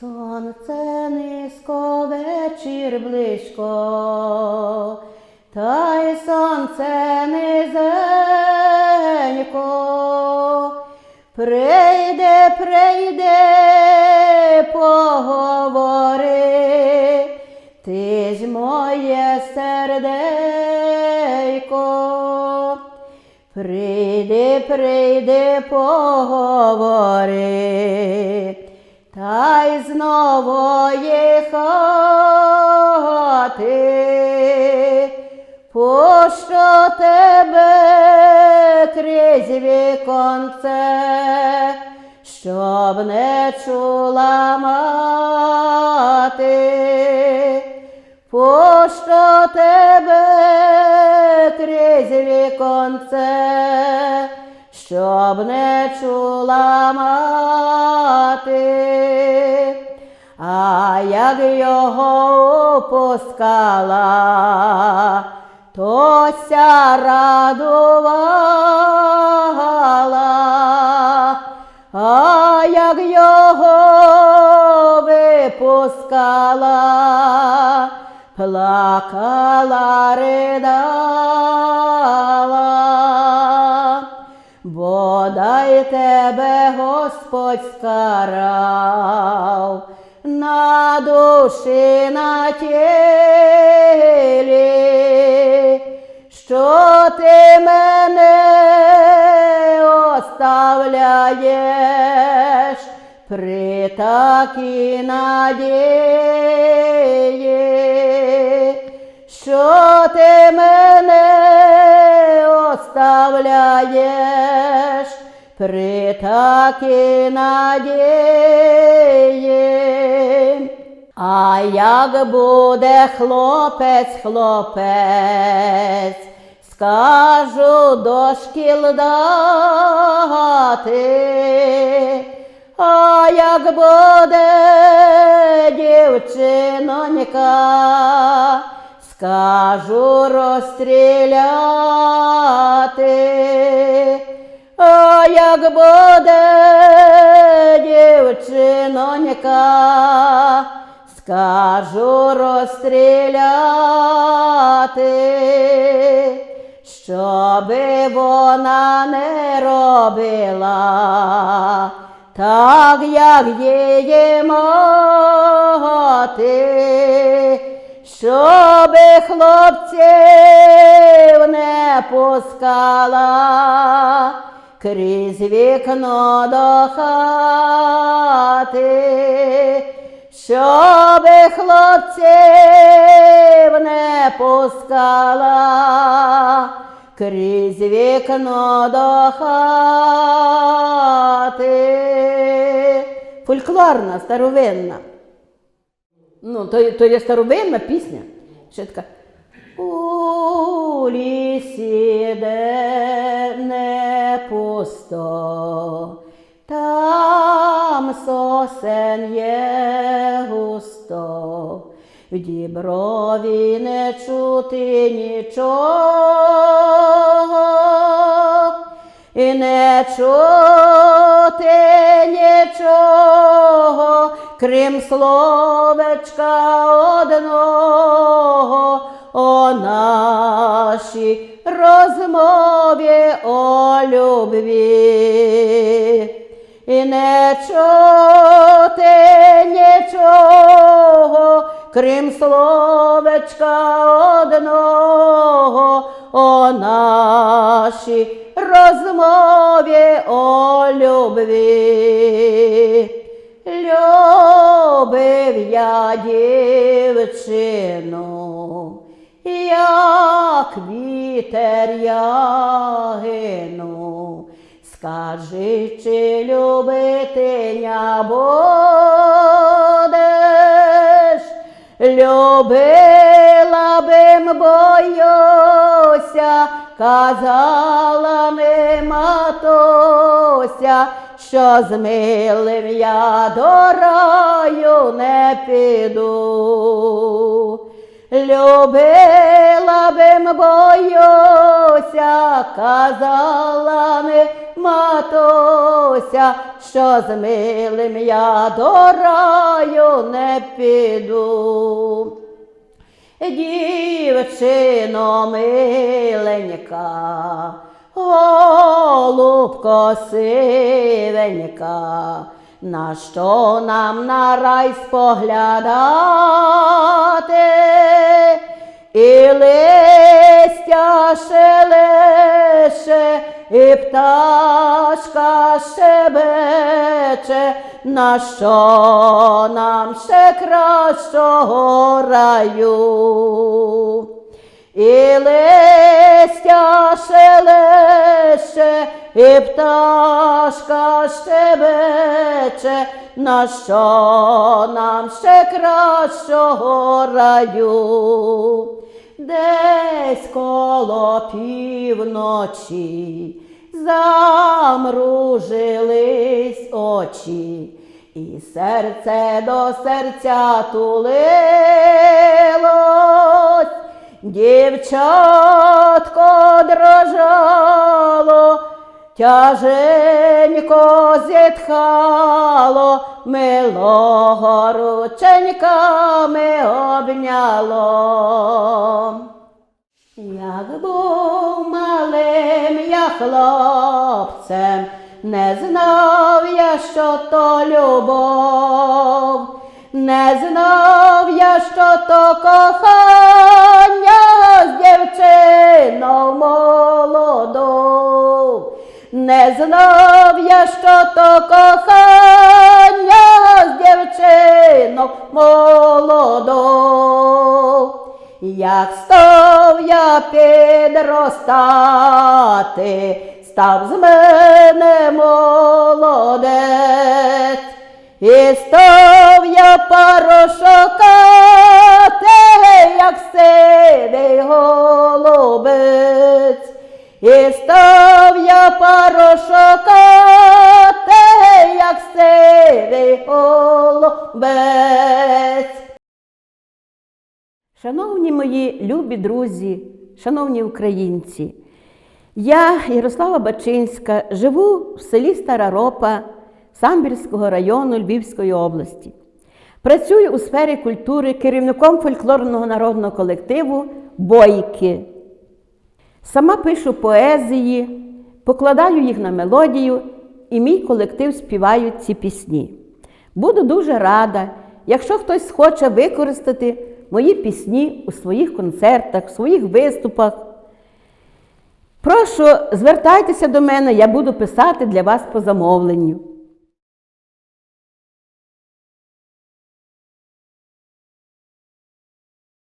Сонце низько, вечір близько, та й сонце низенько, прийде, прийде, поговори, ти ж моє сердейко. Прийди, прийди, поговори, та й з нової хати, пощо тебе крізь віконце, щоб не чула мати, пощо тебе крізь віконце, щоб не чула мати, а як його опускала, то ся радувала, а як його випускала, плакала, ридала, тебе Господь скарав на душі на тілі, що ти мене оставляєш при такій надії, що ти мене оставляєш при такій надії. А як буде хлопець, хлопець, скажу до шкіл дати, а як буде дівчинонька, скажу розстріляти, буде дівчинонька, скажу розстріляти, щоби вона не робила, так як її мати, щоби хлопців не пускала крізь вікно до хати, щоби хлопців не пускала крізь вікно до хати. Фольклорна, старовинна. Ну, то, то є старовинна пісня. Ще така. У лісі, де не пусто, там сосен є густо, в діброві не чути нічого, і не чути нічого, крім словечка одного. О нашій розмові о любві. І не чути нічого, крім словечка одного о нашій розмові о любві. Любив я дівчину, як вітер я гину. Скажи, чи любитиня будеш, любила бим боюся, казала ми матуся, що з милим я до раю не піду. Любила бим боюся, казала ми матуся, що з милим я до раю не піду. Дівчино миленька, голубко сивенька, на що нам на рай споглядати? Шелеше, і пташка щебече, на що нам ще кращого раю? І листя шелеше, і пташка щебече, на що нам ще кращого раю? Десь коло півночі замружились очі, і серце до серця тулилось, дівчатко дрожало, тяженько зітхало, милого рученьками обняло. Як був малим я хлопцем, не знав я, що то любов, не знав я, що то кохання з дівчиною молоду. Не знав я, що то кохання Як став я підростати, став з мене молодець, і став я порошокати, як сивий голубець, і став я порошокати, Шановні мої любі друзі, шановні українці, я, Ярослава Бачинська, живу в селі Стара Ропа Самбірського району Львівської області. Працюю у сфері культури керівником фольклорного народного колективу Бойки. Сама пишу поезії, покладаю їх на мелодію, і мій колектив співають ці пісні. Буду дуже рада, якщо хтось хоче використати мої пісні у своїх концертах, у своїх виступах. Прошу, звертайтеся до мене, я буду писати для вас по замовленню.